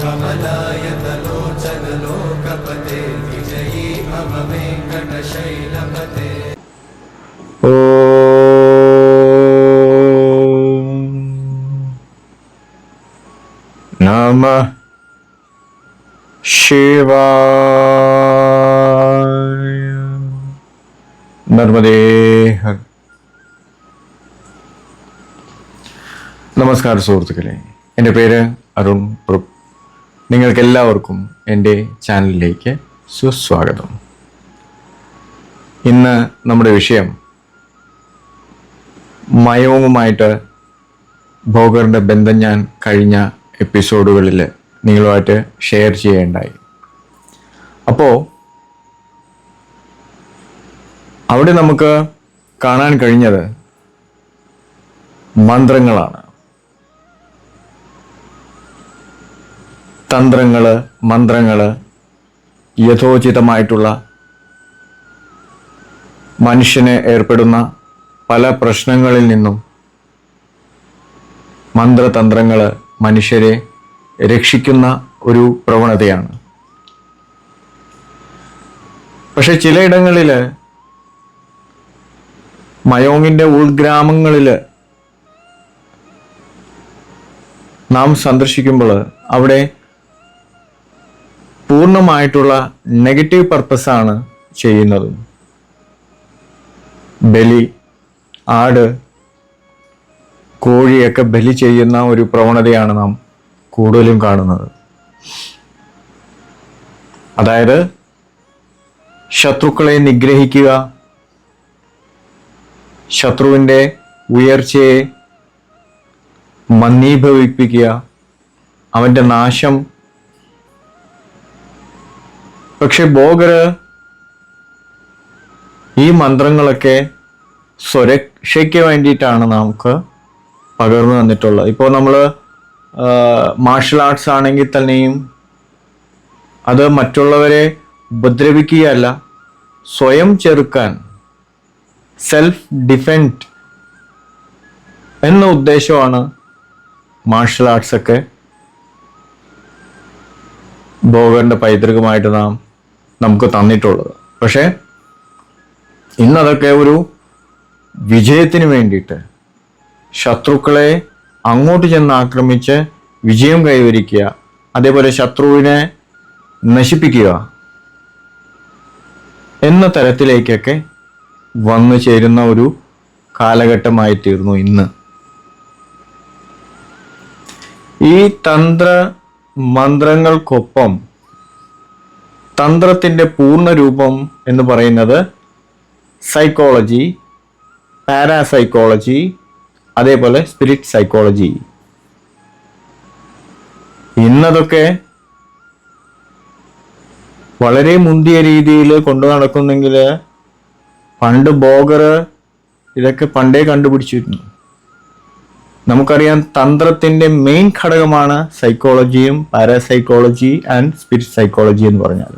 कमलायतलोचनलोकपते विजयी भव वेङ्कटशैलपते നമ ശിവായ നർമ്മദേ ഹർ നമസ്കാരം സുഹൃത്തുക്കളെ എൻ്റെ പേര് അരുൺ പ്രഭു നിങ്ങൾക്ക് എല്ലാവർക്കും എന്റെ ചാനലിലേക്ക് സുസ്വാഗതം. ഇന്ന് നമ്മുടെ വിഷയം മയവുമായിട്ട് ഭോഗറിന്റെ ബന്ധം ഞാൻ കഴിഞ്ഞ എപ്പിസോഡുകളിൽ നിങ്ങളുമായിട്ട് ഷെയർ ചെയ്യേണ്ടായി. അപ്പോൾ അവിടെ നമുക്ക് കാണാൻ കഴിഞ്ഞത് മന്ത്രങ്ങളാണ്. തന്ത്രങ്ങൾ മന്ത്രങ്ങൾ യഥോചിതമായിട്ടുള്ള മനുഷ്യന് ഏർപ്പെടുന്ന പല പ്രശ്നങ്ങളിൽ നിന്നും മന്ത്രതന്ത്രങ്ങൾ മനുഷ്യരെ രക്ഷിക്കുന്ന ഒരു പ്രവണതയാണ്. പക്ഷെ ചിലയിടങ്ങളിൽ മയോങ്ങിന്റെ ഉൾഗ്രാമങ്ങളിൽ നാം സന്ദർശിക്കുമ്പോൾ അവിടെ പൂർണമായിട്ടുള്ള നെഗറ്റീവ് പർപ്പസാണ് ചെയ്യുന്നതും. ബലി ആട് കോഴിയൊക്കെ ബലി ചെയ്യുന്ന ഒരു പ്രവണതയാണ് നാം കൂടുതലും കാണുന്നത്. അതായത് ശത്രുക്കളെ നിഗ്രഹിക്കുക ശത്രുവിന്റെ ഉയർച്ചയെ മന്ദീഭവിപ്പിക്കുക അവന്റെ നാശം പക്ഷെ ബോഗര് ഈ മന്ത്രങ്ങളൊക്കെ സുരക്ഷയ്ക്ക് വേണ്ടിയിട്ടാണ് നമുക്ക് പകർന്നു തന്നിട്ടുള്ളത്. ഇപ്പോൾ നമ്മൾ മാർഷൽ ആർട്സ് ആണെങ്കിൽ തന്നെയും അത് മറ്റുള്ളവരെ ഉപദ്രവിക്കുകയല്ല സ്വയം ചെറുക്കാൻ സെൽഫ് ഡിഫെൻഡ് എന്ന ഉദ്ദേശമാണ് മാർഷൽ ആർട്സ് ഒക്കെ ബോഗറിന്റെ പൈതൃകമായിട്ട് നാം നമുക്ക് തന്നിട്ടുള്ളത്. പക്ഷേ ഇന്നതൊക്കെ ഒരു വിജയത്തിന് വേണ്ടിയിട്ട് ശത്രുക്കളെ അങ്ങോട്ട് ചെന്ന് ആക്രമിച്ച് വിജയം കൈവരിക്കുക അതേപോലെ ശത്രുവിനെ നശിപ്പിക്കുക എന്ന തരത്തിലേക്കൊക്കെ വന്നു ചേരുന്ന ഒരു കാലഘട്ടമായി തീർന്നു ഇന്ന്. ഈ തന്ത്ര മന്ത്രങ്ങൾക്കൊപ്പം തന്ത്രത്തിന്റെ പൂർണരൂപം എന്ന് പറയുന്നത് സൈക്കോളജി പാരാസൈക്കോളജി അതേപോലെ സ്പിരിറ്റ് സൈക്കോളജി ഇന്നതൊക്കെ വളരെ മുന്തിയ രീതിയിൽ കൊണ്ടു നടക്കുന്നെങ്കിൽ പണ്ട് ബോഗർ ഇതൊക്കെ പണ്ടേ കണ്ടുപിടിച്ചിരുന്നു. നമുക്കറിയാം തന്ത്രത്തിന്റെ മെയിൻ ഘടകമാണ് സൈക്കോളജിയും പാരാസൈക്കോളജി ആൻഡ് സ്പിരിറ്റ് സൈക്കോളജി എന്ന് പറഞ്ഞാൽ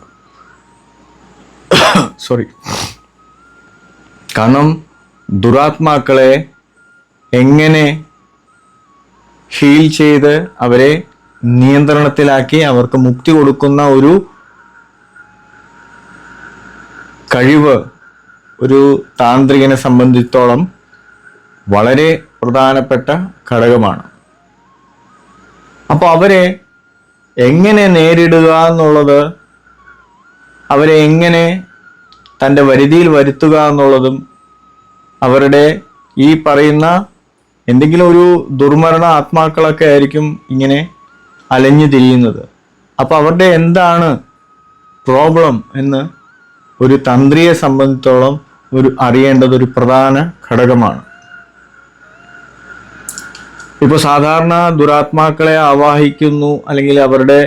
സോറി കാരണം ദുരാത്മാക്കളെ എങ്ങനെ ഹീൽ ചെയ്ത് അവരെ നിയന്ത്രണത്തിലാക്കി അവർക്ക് മുക്തി കൊടുക്കുന്ന ഒരു കഴിവ് ഒരു താന്ത്രികനെ സംബന്ധിച്ചോളം വളരെ പ്രധാനപ്പെട്ട ഘടകമാണ്. അപ്പോൾ അവരെ എങ്ങനെ നേരിടുക എന്നുള്ളത് അവരെ എങ്ങനെ തന്റെ വരുതിയിൽ വരുത്തുക എന്നുള്ളതും അവരുടെ ഈ പറയുന്ന എന്തെങ്കിലും ഒരു ദുർമരണ ആത്മാക്കളൊക്കെ ആയിരിക്കും ഇങ്ങനെ അലഞ്ഞു തിരിയുന്നത്. അപ്പോൾ അവരുടെ എന്താണ് പ്രോബ്ലം എന്ന് ഒരു തന്ത്രിയെ സംബന്ധിച്ചോളം ഒരു അറിയേണ്ടത് ഒരു പ്രധാന ഘടകമാണ്. ഇപ്പോൾ സാധാരണ ദുരാത്മാക്കളെ ആവാഹിക്കുന്നു അല്ലെങ്കിൽ അവരുടെ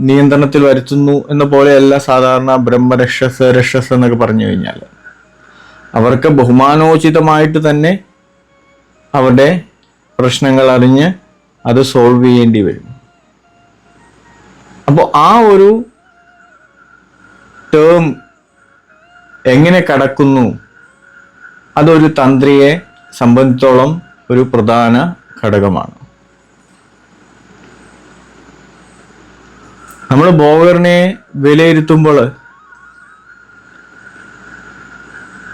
നിയന്ത്രണത്തിൽ വരുത്തുന്നു എന്ന പോലെയല്ല സാധാരണ ബ്രഹ്മരക്ഷസ് രക്ഷസ് എന്നൊക്കെ പറഞ്ഞു കഴിഞ്ഞാൽ. അവർക്ക് ബഹുമാനോചിതമായിട്ട് തന്നെ അവരുടെ പ്രശ്നങ്ങൾ അറിഞ്ഞ് അത് സോൾവ് ചെയ്യേണ്ടി വരും. അപ്പോൾ ആ ഒരു ടേം എങ്ങനെ കടക്കുന്നു? അതൊരു തന്ത്രിയെ സംബന്ധിച്ചോളം ഒരു പ്രധാന ഘടകമാണ്. നമ്മൾ ബോഗറിനെ വിലയിരുത്തുമ്പോൾ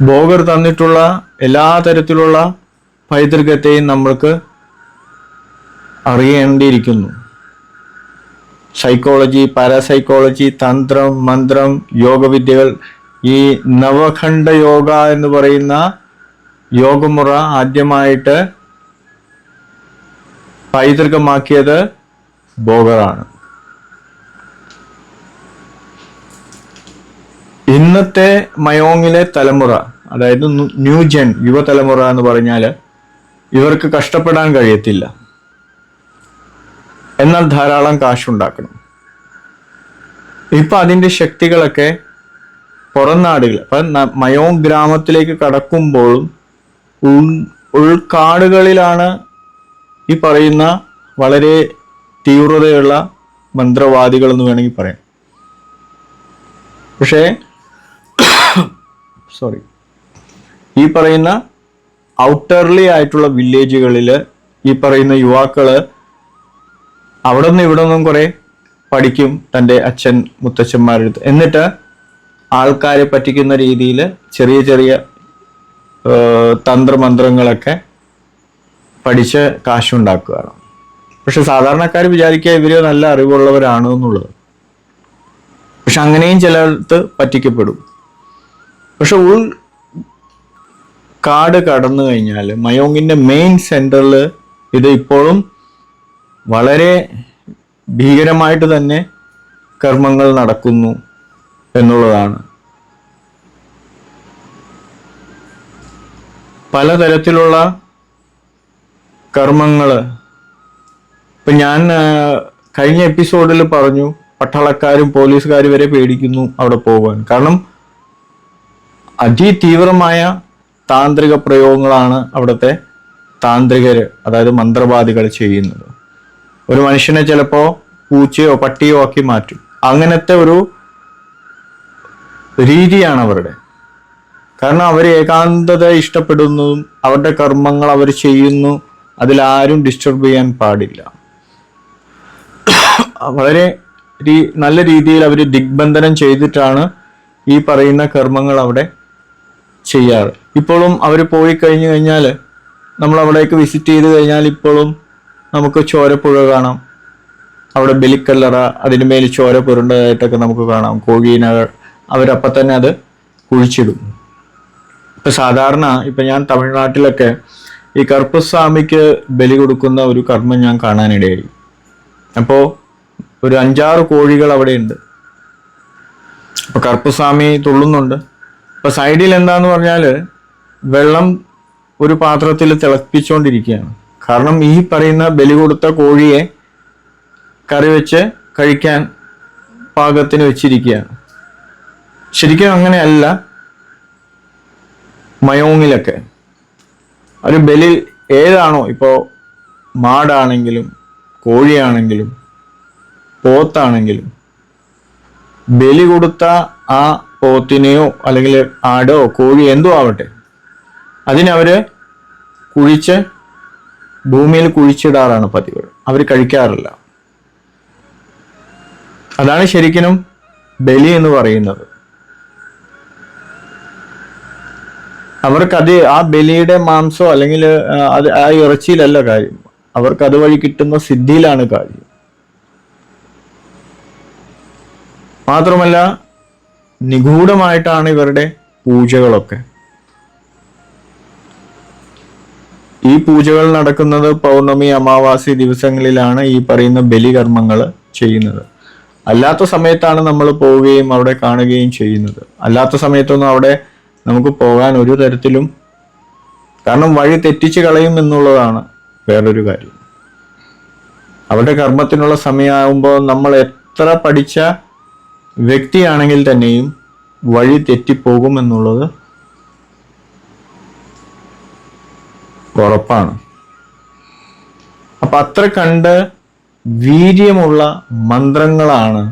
ബോഗർ തന്നിട്ടുള്ള എല്ലാ തരത്തിലുള്ള പൈതൃകത്തെയും നമ്മൾക്ക് അറിയേണ്ടിയിരിക്കുന്നു. സൈക്കോളജി പാരാസൈക്കോളജി തന്ത്രം മന്ത്രം യോഗവിദ്യകൾ ഈ നവഖണ്ഡ യോഗ എന്ന് പറയുന്ന യോഗമുറ ആദ്യമായിട്ട് പൈതൃകമാക്കിയത് ബോഗറാണ്. ഇന്നത്തെ മയോങ്ങിലെ തലമുറ അതായത് ന്യൂ- ജെൻ യുവതലമുറ എന്ന് പറഞ്ഞാൽ ഇവർക്ക് കഷ്ടപ്പെടാൻ കഴിയത്തില്ല. എന്നാൽ ധാരാളം കാശുണ്ടാക്കണം. ഇപ്പൊ അതിന്റെ ശക്തികളൊക്കെ പുറം നാടുകൾ അപ്പൊ മയോങ് ഗ്രാമത്തിലേക്ക് കടക്കുമ്പോഴും ഉൾ ഉൾക്കാടുകളിലാണ് ഈ പറയുന്ന വളരെ തീവ്രതയുള്ള മന്ത്രവാദികൾ എന്ന് വേണമെങ്കിൽ പറയാം. പക്ഷേ സോറി ഈ പറയുന്ന ഔട്ടർലി ആയിട്ടുള്ള വില്ലേജുകളിൽ ഈ പറയുന്ന യുവാക്കൾ അവിടെ നിന്ന് ഇവിടെ നിന്നും കുറെ പഠിക്കും തന്റെ അച്ഛൻ മുത്തച്ഛന്മാരുടെ അടുത്ത്. എന്നിട്ട് ആൾക്കാരെ പറ്റിക്കുന്ന രീതിയിൽ ചെറിയ ചെറിയ തന്ത്രമന്ത്രങ്ങളൊക്കെ പഠിച്ച് കാശുണ്ടാക്കുകയാണ്. പക്ഷെ സാധാരണക്കാർ വിചാരിക്കുക ഇവർ നല്ല അറിവുള്ളവരാണ് എന്നുള്ളത്. പക്ഷെ അങ്ങനെയും ചിലർക്ക് പറ്റിക്കപ്പെടും. പക്ഷെ ഉൾ കാട് കടന്നു കഴിഞ്ഞാൽ മയോങ്ങിന്റെ മെയിൻ സെന്ററിൽ ഇത് ഇപ്പോഴും വളരെ ഭീകരമായിട്ട് തന്നെ കർമ്മങ്ങൾ നടക്കുന്നു എന്നുള്ളതാണ്. പലതരത്തിലുള്ള കർമ്മങ്ങൾ ഇപ്പം ഞാൻ കഴിഞ്ഞ എപ്പിസോഡിൽ പറഞ്ഞു പട്ടാളക്കാരും പോലീസുകാരും വരെ പേടിക്കുന്നു അവിടെ പോകാൻ കാരണം അതിതീവ്രമായ താന്ത്രിക പ്രയോഗങ്ങളാണ് അവിടുത്തെ താന്ത്രികര് അതായത് മന്ത്രവാദികൾ ചെയ്യുന്നത്. ഒരു മനുഷ്യനെ ചിലപ്പോ പൂച്ചയോ പട്ടിയോ ആക്കി മാറ്റും. അങ്ങനത്തെ ഒരു രീതിയാണ് അവരുടെ. കാരണം അവർ ഏകാന്തത ഇഷ്ടപ്പെടുന്നതും അവരുടെ കർമ്മങ്ങൾ അവർ ചെയ്യുന്നു അതിലാരും ഡിസ്റ്റർബ് ചെയ്യാൻ പാടില്ല. വളരെ നല്ല രീതിയിൽ അവർ ദിഗ്ബന്ധനം ചെയ്തിട്ടാണ് ഈ പറയുന്ന കർമ്മങ്ങൾ അവിടെ ചെയ്യാറ്. ഇപ്പോഴും അവർ പോയി കഴിഞ്ഞു കഴിഞ്ഞാൽ നമ്മൾ അവിടേക്ക് വിസിറ്റ് ചെയ്ത് കഴിഞ്ഞാൽ ഇപ്പോഴും നമുക്ക് ചോരപ്പുഴ കാണാം. അവിടെ ബലിക്കല്ലറ അതിന് മേൽ ചോര പുരണ്ടതായിട്ടൊക്കെ നമുക്ക് കാണാം. കോഴീനെ അവരപ്പം തന്നെ അത് കുഴിച്ചിടും. ഇപ്പം സാധാരണ ഇപ്പം ഞാൻ തമിഴ്നാട്ടിലൊക്കെ ഈ കറുപ്പസ്വാമിക്ക് ബലി കൊടുക്കുന്ന ഒരു കർമ്മം ഞാൻ കാണാനിടയായി. അപ്പോൾ ഒരു അഞ്ചാറ് കോഴികൾ അവിടെയുണ്ട്. അപ്പൊ കറുപ്പസ്വാമി തുള്ളുന്നുണ്ട്. അപ്പൊ സൈഡിൽ എന്താന്ന് പറഞ്ഞാൽ വെള്ളം ഒരു പാത്രത്തിൽ തിളപ്പിച്ചുകൊണ്ടിരിക്കുകയാണ് കാരണം ഈ പറയുന്ന ബലി കൊടുത്ത കോഴിയെ കറി വെച്ച് കഴിക്കാൻ പാകത്തിന് വെച്ചിരിക്കുകയാണ്. ശരിക്കും അങ്ങനെയല്ല മയോങ്ങിലൊക്കെ. ഒരു ബലി ഏതാണോ ഇപ്പോ മാടാണെങ്കിലും കോഴിയാണെങ്കിലും പോത്താണെങ്കിലും ബലി കൊടുത്ത ആ പോത്തിനെയോ അല്ലെങ്കിൽ ആടോ കോഴിയോ എന്തോ ആവട്ടെ. അതിനവര് കുഴിച്ച് ഭൂമിയിൽ കുഴിച്ചിടാറാണ് പതിവ്. അവർ കഴിക്കാറില്ല. അതാണ് ശരിക്കും ബലി എന്ന് പറയുന്നത്. അവർക്കത് ആ ബലിയുടെ മാംസോ അല്ലെങ്കിൽ അത് ആ ഇറച്ചിയിലല്ല കാര്യം. അവർക്ക് അതുവഴി കിട്ടുന്ന സിദ്ധിയിലാണ് കാര്യം. മാത്രമല്ല നിഗൂഢമായിട്ടാണ് ഇവരുടെ പൂജകളൊക്കെ. ഈ പൂജകൾ നടക്കുന്നത് പൗർണമി അമാവാസി ദിവസങ്ങളിലാണ് ഈ പറയുന്ന ബലികർമ്മങ്ങൾ ചെയ്യുന്നത്. അല്ലാത്ത സമയത്താണ് നമ്മൾ പോവുകയും അവിടെ കാണുകയും ചെയ്യുന്നത്. അല്ലാത്ത സമയത്തൊന്നും അവിടെ നമുക്ക് പോകാൻ ഒരു തരത്തിലും കാരണം വഴി തെറ്റിച്ച് കളയും എന്നുള്ളതാണ് വേറൊരു കാര്യം. അവരുടെ കർമ്മത്തിനുള്ള സമയമാകുമ്പോൾ നമ്മൾ എത്ര പഠിച്ച വ്യക്തിയാണെങ്കിൽ തന്നെയും വഴി തെറ്റിപ്പോകും എന്നുള്ളത് ഉറപ്പാണ്. അപ്പൊ അത്ര കണ്ട് വീര്യമുള്ള മന്ത്രങ്ങളാണ്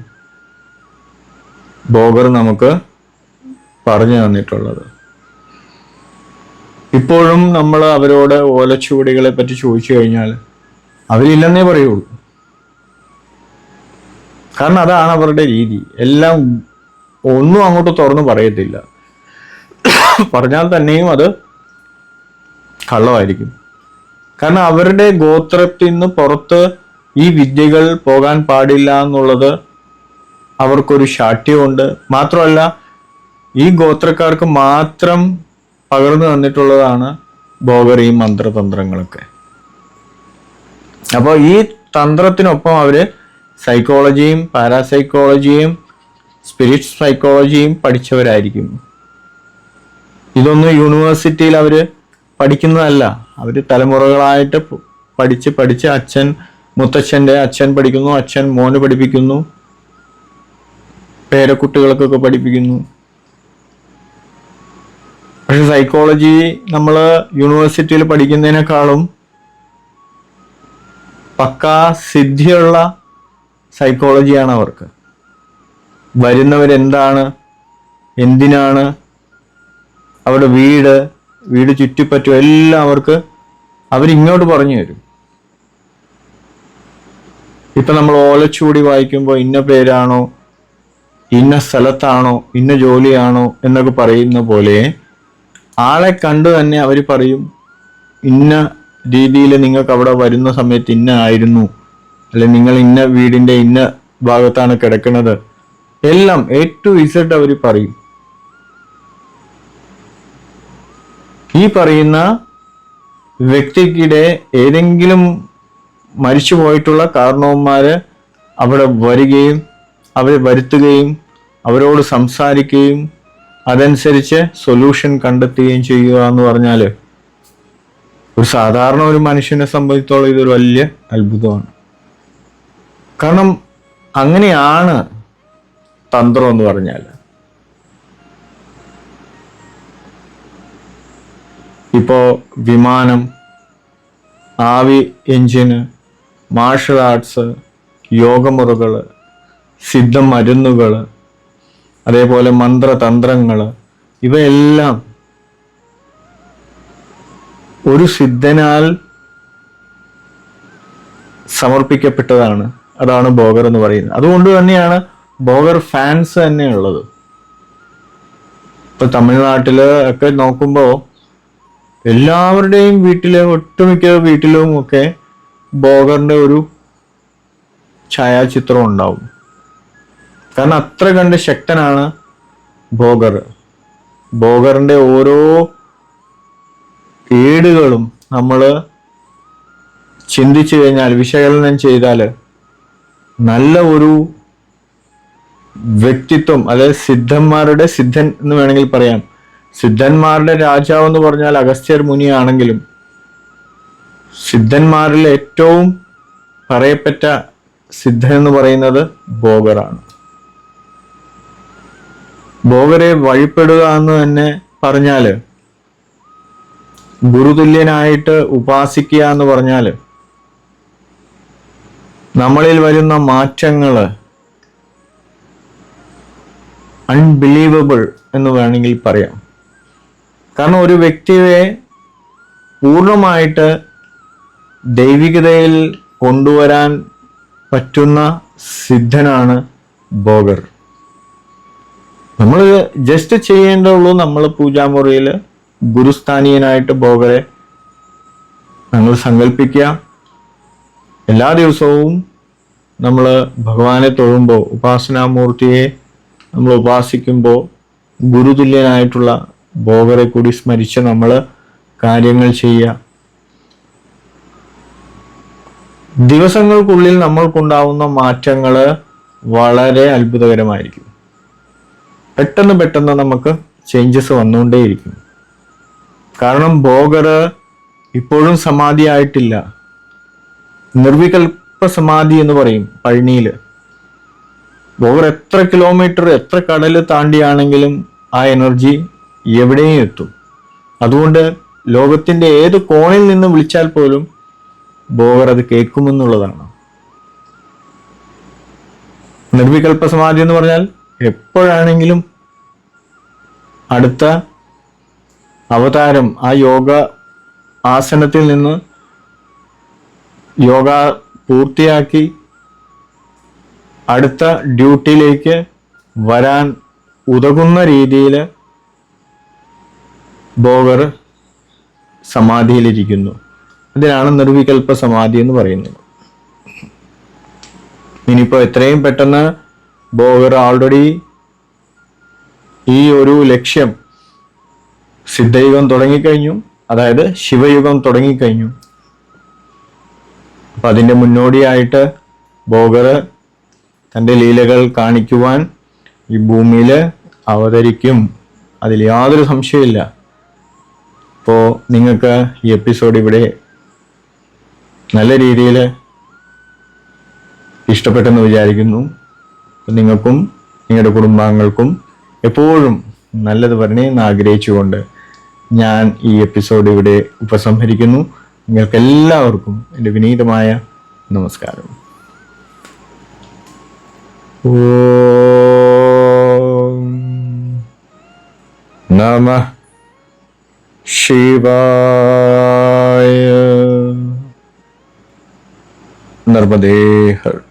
ബോഗർ നമുക്ക് പറഞ്ഞു തന്നിട്ടുള്ളത്. ഇപ്പോഴും നമ്മൾ അവരോട് ഓലച്ചുവടികളെ പറ്റി ചോദിച്ചു കഴിഞ്ഞാൽ അവരില്ലെന്നേ പറയുള്ളൂ. കാരണം അതാണ് അവരുടെ രീതി. എല്ലാം ഒന്നും അങ്ങോട്ട് തുറന്നു പറയത്തില്ല. പറഞ്ഞാൽ തന്നെയും അത് കള്ളമായിരിക്കും. കാരണം അവരുടെ ഗോത്രത്തിൽ നിന്ന് പുറത്ത് ഈ വിദ്യകൾ പോകാൻ പാടില്ല എന്നുള്ളത് അവർക്കൊരു ശാഠ്യമുണ്ട്. മാത്രമല്ല ഈ ഗോത്രക്കാർക്ക് മാത്രം പകർന്നു തന്നിട്ടുള്ളതാണ് ബോഗർ ഈ മന്ത്രതന്ത്രങ്ങളൊക്കെ. അപ്പോൾ ഈ തന്ത്രത്തിനൊപ്പം അവർ സൈക്കോളജിയും പാരാസൈക്കോളജിയും സ്പിരിറ്റ് സൈക്കോളജിയും പഠിച്ചവരായിരിക്കും. ഇതൊന്നും യൂണിവേഴ്സിറ്റിയിൽ അവർ പഠിക്കുന്നതല്ല. അവർ തലമുറകളായിട്ട് പഠിച്ച് പഠിച്ച് അച്ഛൻ മുത്തച്ഛന്റെ അച്ഛൻ പഠിക്കുന്നു അച്ഛൻ മോന് പഠിപ്പിക്കുന്നു പേരക്കുട്ടികൾക്കൊക്കെ പഠിപ്പിക്കുന്നു. പക്ഷെ സൈക്കോളജി നമ്മൾ യൂണിവേഴ്സിറ്റിയിൽ പഠിക്കുന്നതിനേക്കാളും പക്കാ സിദ്ധിയുള്ള സൈക്കോളജിയാണ് അവർക്ക്. വരുന്നവരെന്താണ്? എന്തിനാണ്? അവരുടെ വീട് വീട് ചുറ്റിപ്പറ്റും എല്ലാം അവർക്ക് അവരിങ്ങോട്ട് പറഞ്ഞു തരും. ഇപ്പൊ നമ്മൾ ഓലച്ചൂടി വായിക്കുമ്പോൾ ഇന്ന പേരാണോ? ഇന്ന സ്ഥലത്താണോ? ഇന്ന ജോലിയാണോ? എന്നൊക്കെ പറയുന്ന പോലെ ആളെ കണ്ടു തന്നെ അവർ പറയും ഇന്ന രീതിയിൽ നിങ്ങൾക്ക് അവിടെ വരുന്ന സമയത്ത് ഇന്ന ആയിരുന്നു. അല്ലെ നിങ്ങൾ ഇന്ന വീടിന്റെ ഇന്ന ഭാഗത്താണ് കിടക്കുന്നത്? എല്ലാം എ ടു ഇസഡ് അവർ പറയും. ഈ പറയുന്ന വ്യക്തിക്കിടെ ഏതെങ്കിലും മരിച്ചുപോയിട്ടുള്ള കാരണവന്മാര് അവിടെ വരികയും അവരെ വരുത്തുകയും അവരോട് സംസാരിക്കുകയും അതനുസരിച്ച് സൊല്യൂഷൻ കണ്ടെത്തുകയും ചെയ്യുക എന്ന് പറഞ്ഞാൽ ഒരു സാധാരണ ഒരു മനുഷ്യനെ സംബന്ധിച്ചോളം ഇതൊരു വലിയ അത്ഭുതമാണ്. കാരണം അങ്ങനെയാണ് തന്ത്രം എന്ന് പറഞ്ഞാൽ. ഇപ്പോ വിമാനം ആവി എഞ്ചിന് മാർഷൽ ആർട്സ് യോഗമുറകൾ സിദ്ധ മരുന്നുകൾ അതേപോലെ മന്ത്രതന്ത്രങ്ങൾ ഇവയെല്ലാം ഒരു സിദ്ധനാൽ സമർപ്പിക്കപ്പെട്ടതാണ്. അതാണ് ബോഗർ എന്ന് പറയുന്നത്. അതുകൊണ്ട് തന്നെയാണ് ബോഗർ ഫാൻസ് തന്നെ ഉള്ളത്. ഇപ്പൊ തമിഴ്നാട്ടിൽ ഒക്കെ നോക്കുമ്പോൾ എല്ലാവരുടെയും വീട്ടിലെ ഒട്ടുമിക്ക വീട്ടിലും ഒക്കെ ബോഗറിന്റെ ഒരു ഛായാചിത്രം ഉണ്ടാവും. കാരണം അത്ര കണ്ട് ശക്തനാണ് ബോഗർ. ബോഗറിന്റെ ഓരോ ഏടുകളും നമ്മൾ ചിന്തിച്ചു കഴിഞ്ഞാൽ വിശകലനം ചെയ്താൽ നല്ല ഒരു വ്യക്തിത്വം അതായത് സിദ്ധന്മാരുടെ സിദ്ധൻ എന്ന് വേണമെങ്കിൽ പറയാം. സിദ്ധന്മാരുടെ രാജാവ് എന്ന് പറഞ്ഞാൽ അഗസ്ത്യർ മുനിയാണെങ്കിലും സിദ്ധന്മാരിൽ ഏറ്റവും പറയപ്പെട്ട സിദ്ധൻ എന്ന് പറയുന്നത് ബോഗറാണ് ബോഗരെ വഴിപ്പെടുക എന്ന് തന്നെ പറഞ്ഞാൽ ഗുരുതുല്യനായിട്ട് ഉപാസിക്കുക എന്ന് പറഞ്ഞാൽ നമ്മളിൽ വരുന്ന മാറ്റങ്ങൾ അൺബിലീവബിൾ എന്ന് വേണമെങ്കിൽ പറയാം. കാരണം ഒരു വ്യക്തിയെ പൂർണമായിട്ട് ദൈവികതയിൽ കൊണ്ടുവരാൻ പറ്റുന്ന സിദ്ധനാണ് ബോഗർ നമ്മൾ ജസ്റ്റ് ചെയ്യേണ്ടുള്ളൂ നമ്മൾ പൂജാമുറിയിൽ ഗുരുസ്ഥാനീയനായിട്ട് ബോഗറെ ഞങ്ങൾ സങ്കല്പിക്കുക എല്ലാ ദിവസവും നമ്മൾ ഭഗവാനെ തൊഴുമ്പോൾ ഉപാസനാമൂർത്തിയെ നമ്മൾ ഉപാസിക്കുമ്പോൾ ഗുരുതുല്യനായിട്ടുള്ള ഭോഗരെ കൂടി സ്മരിച്ച് നമ്മൾ കാര്യങ്ങൾ ചെയ്യുക ദിവസങ്ങൾക്കുള്ളിൽ നമ്മൾക്കുണ്ടാവുന്ന മാറ്റങ്ങൾ വളരെ അത്ഭുതകരമായിരിക്കും. പെട്ടെന്ന് പെട്ടെന്ന് നമുക്ക് ചേഞ്ചസ് വന്നുകൊണ്ടേയിരിക്കും. കാരണം ഭോഗർ ഇപ്പോഴും സമാധിയായിട്ടില്ല. നിർവികൽപ്പ സമാധി എന്ന് പറയും പഴനിയിൽ ബോവർ എത്ര കിലോമീറ്റർ എത്ര കടൽ താണ്ടിയാണെങ്കിലും ആ എനർജി എവിടെയും എത്തും. അതുകൊണ്ട് ലോകത്തിന്റെ ഏത് കോണിൽ നിന്ന് വിളിച്ചാൽ പോലും ബോവർ അത് കേൾക്കുമെന്നുള്ളതാണ്. നിർവികൽപ്പ സമാധി എന്ന് പറഞ്ഞാൽ എപ്പോഴാണെങ്കിലും അടുത്ത അവതാരം ആ യോഗ ആസനത്തിൽ നിന്ന് യോഗ പൂർത്തിയാക്കി അടുത്ത ഡ്യൂട്ടിയിലേക്ക് വരാൻ ഉതകുന്ന രീതിയിൽ ബോഗർ സമാധിയിലിരിക്കുന്നു. അതിനാണ് നിർവികൽപ്പ സമാധി എന്ന് പറയുന്നത്. ഇനിയിപ്പോൾ എത്രയും പെട്ടെന്ന് ബോഗർ ഓൾറെഡി ഈ ഒരു ലക്ഷ്യം സിദ്ധയുഗം തുടങ്ങിക്കഴിഞ്ഞു. അതായത് ശിവയുഗം തുടങ്ങിക്കഴിഞ്ഞു. അപ്പൊ അതിന്റെ മുന്നോടിയായിട്ട് ബോഗർ തന്റെ ലീലകൾ കാണിക്കുവാൻ ഈ ഭൂമിയിൽ അവതരിക്കും. അതിൽ യാതൊരു സംശയമില്ല അപ്പോൾ നിങ്ങൾക്ക് ഈ എപ്പിസോഡ് ഇവിടെ നല്ല രീതിയിൽ ഇഷ്ടപ്പെട്ടെന്ന് വിചാരിക്കുന്നു. നിങ്ങൾക്കും നിങ്ങളുടെ കുടുംബാംഗങ്ങൾക്കും എപ്പോഴും നല്ലത് വരണേ എന്ന് ആഗ്രഹിച്ചുകൊണ്ട് ഞാൻ ഈ എപ്പിസോഡ് ഇവിടെ ഉപസംഹരിക്കുന്നു. നിങ്ങൾക്കെല്ലാവർക്കും എന്റെ വിനീതമായ നമസ്കാരം. നമ ശിവായ. നർമ്മദേ ഹർ.